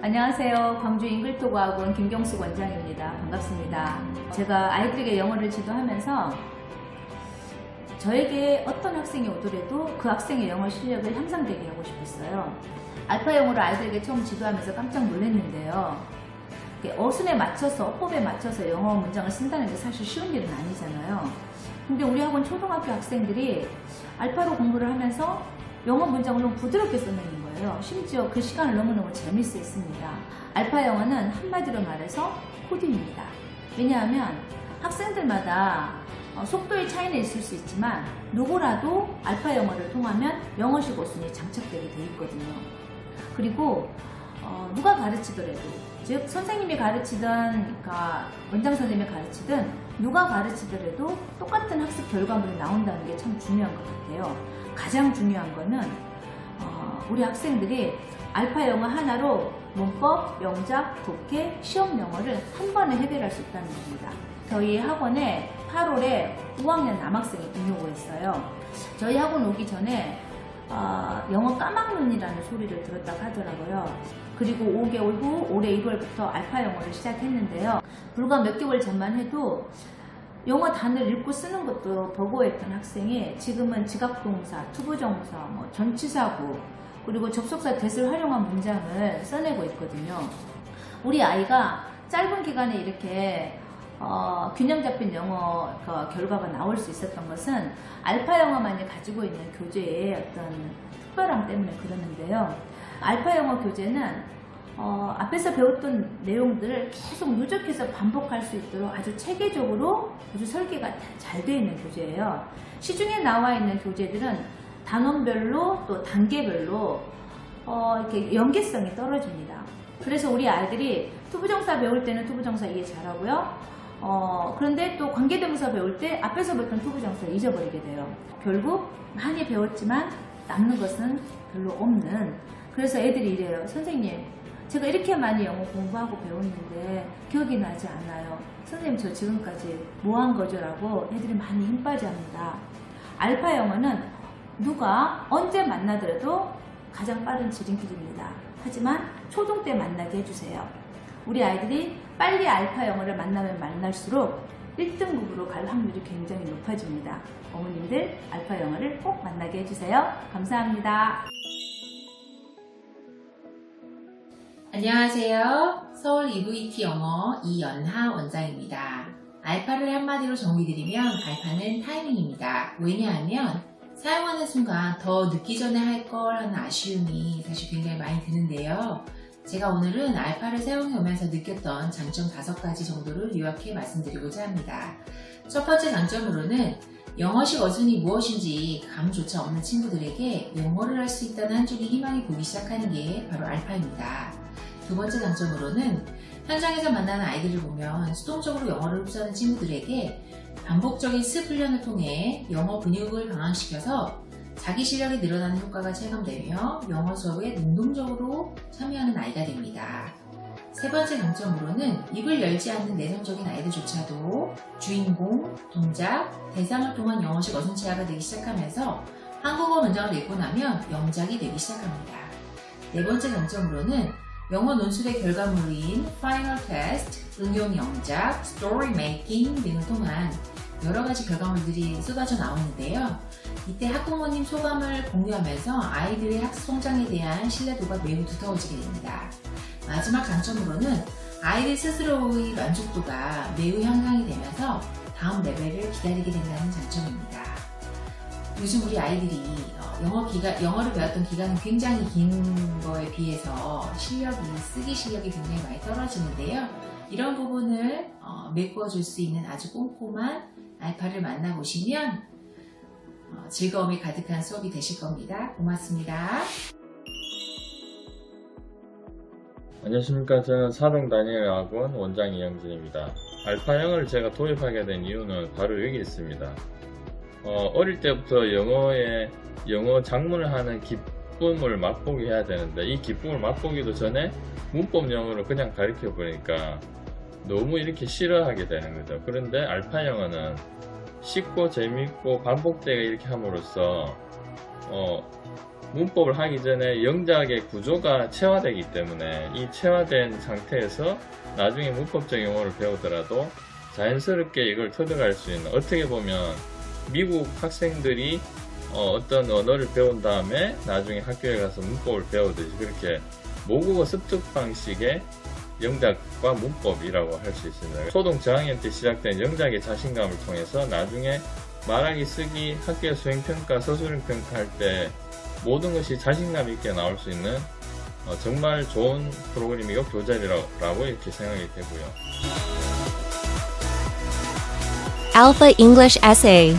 안녕하세요. 광주 잉글토고학원 김경숙 원장입니다. 반갑습니다. 제가 아이들에게 영어를 지도하면서 저에게 어떤 학생이 오더라도 그 학생의 영어 실력을 향상되게 하고 싶었어요. 알파 영어를 아이들에게 처음 지도하면서 깜짝 놀랐는데요. 어순에 맞춰서, 어법에 맞춰서 영어 문장을 쓴다는 게 사실 쉬운 일은 아니잖아요. 근데 우리 학원 초등학교 학생들이 알파로 공부를 하면서 영어 문장을 너무 부드럽게 써내는 거예요. 심지어 그 시간을 너무너무 재밌어 했습니다. 알파 영어는 한마디로 말해서 코드입니다. 왜냐하면 학생들마다 어, 속도의 차이는 있을 수 있지만 누구라도 알파 영어를 통하면 영어식 어순이 장착되게 돼 있거든요. 그리고 어, 누가 가르치더라도 즉 선생님이 가르치든 그러니까 원장 선생님이 가르치든 누가 가르치더라도 똑같은 학습 결과물이 나온다는 게 참 중요한 것 같아요. 가장 중요한 거는 어, 우리 학생들이 알파 영어 하나로 문법, 영작, 독해, 시험 영어를 한 번에 해결할 수 있다는 겁니다. 저희 학원에 8월에 5학년 남학생이 등록을 했어요. 저희 학원 오기 전에 어, 영어 까막눈이라는 소리를 들었다고 하더라고요. 그리고 5개월 후 올해 1월부터 알파 영어를 시작했는데요. 불과 몇 개월 전만 해도 영어 단어를 읽고 쓰는 것도 버거워했던 학생이 지금은 지각동사, 투부정사, 뭐 전치사구, 그리고 접속사 대을 활용한 문장을 써내고 있거든요. 우리 아이가 짧은 기간에 이렇게 어, 균형 잡힌 영어 그 결과가 나올 수 있었던 것은 알파 영어만이 가지고 있는 교재의 어떤 특별함 때문에 그러는데요. 알파 영어 교재는 어, 앞에서 배웠던 내용들을 계속 누적해서 반복할 수 있도록 아주 체계적으로 아주 설계가 잘 되어 있는 교재예요. 시중에 나와 있는 교재들은 단원별로 또 단계별로 어, 이렇게 연계성이 떨어집니다. 그래서 우리 아이들이 투부정사 배울 때는 투부정사 이해 잘하고요. 어, 그런데 또 관계대명사 배울 때 앞에서 배웠던 투부정사를 잊어버리게 돼요. 결국 많이 배웠지만 남는 것은 별로 없는 그래서 애들이 이래요. 선생님, 제가 이렇게 많이 영어 공부하고 배웠는데 기억이 나지 않아요. 선생님, 저 지금까지 뭐 한 거죠? 라고 애들이 많이 힘 빠져 합니다. 알파 영어는 누가 언제 만나더라도 가장 빠른 지름길입니다. 하지만 초등 때 만나게 해주세요. 우리 아이들이 빨리 알파 영어를 만나면 만날수록 1등급으로 갈 확률이 굉장히 높아집니다. 어머님들 알파 영어를 꼭 만나게 해주세요. 감사합니다. 안녕하세요. 서울 EVT 영어 이연하 원장입니다. 알파를 한마디로 정의드리면 알파는 타이밍입니다. 왜냐하면 사용하는 순간 더 늦기 전에 할 걸 하는 아쉬움이 사실 굉장히 많이 드는데요. 제가 오늘은 알파를 사용해 오면서 느꼈던 장점 5가지 정도를 요약해 말씀드리고자 합니다. 첫 번째 장점으로는 영어식 어순이 무엇인지 감조차 없는 친구들에게 영어를 할 수 있다는 한 줄기 희망이 보기 시작하는 게 바로 알파입니다. 두 번째 장점으로는 현장에서 만나는 아이들을 보면 수동적으로 영어를 흡수하는 친구들에게 반복적인 습 훈련을 통해 영어 근육을 강화시켜서 자기 실력이 늘어나는 효과가 체감되며 영어 수업에 능동적으로 참여하는 아이가 됩니다. 세 번째 장점으로는 입을 열지 않는 내성적인 아이들조차도 주인공, 동작, 대상을 통한 영어식 어순체화가 되기 시작하면서 한국어 문장을 읽고 나면 영작이 되기 시작합니다. 네 번째 장점으로는 영어 논술의 결과물인 파이널 테스트, 응용 영작, 스토리 메이킹 등을 통한 여러 가지 결과물들이 쏟아져 나오는데요. 이때 학부모님 소감을 공유하면서 아이들의 학습 성장에 대한 신뢰도가 매우 두터워지게 됩니다. 마지막 장점으로는 아이들 스스로의 만족도가 매우 향상이 되면서 다음 레벨을 기다리게 된다는 장점입니다. 요즘 우리 아이들이 어, 영어 기간, 영어를 배웠던 기간이 굉장히 긴 거에 비해서 실력이, 쓰기 실력이 굉장히 많이 떨어지는데요. 이런 부분을 어, 메꿔줄 수 있는 아주 꼼꼼한 알파를 만나보시면 어, 즐거움이 가득한 수업이 되실 겁니다. 고맙습니다. 안녕하십니까. 저는 사동 다니엘 학원 원장 이영진입니다. 알파영어를 제가 도입하게 된 이유는 바로 여기 있습니다. 어, 릴 때부터 영어에, 영어 작문을 하는 기쁨을 맛보게 해야 되는데, 이 기쁨을 맛보기도 전에 문법 영어를 그냥 가르쳐 보니까 너무 이렇게 싫어하게 되는 거죠. 그런데 알파 영어는 쉽고 재밌고 반복되게 이렇게 함으로써, 어, 문법을 하기 전에 영작의 구조가 체화되기 때문에 이 체화된 상태에서 나중에 문법적 용어를 배우더라도 자연스럽게 이걸 터득할 수 있는 어떻게 보면 미국 학생들이 어, 떤 언어를 배운 다음에 나중에 학교에 가서 문법을 배우듯이 그렇게 모국어 습득 방식의 영작과 문법이라고 할 수 있습니다. 초등 저학년 때 시작된 영작의 자신감을 통해서 나중에 말하기, 쓰기, 학교 수행평가, 서술행평가 할 때 모든 것이 자신감 있게 나올 수 있는 어, 정말 좋은 프로그램이고 교재라고 이렇게 생각이 되고요. Alpha English Essay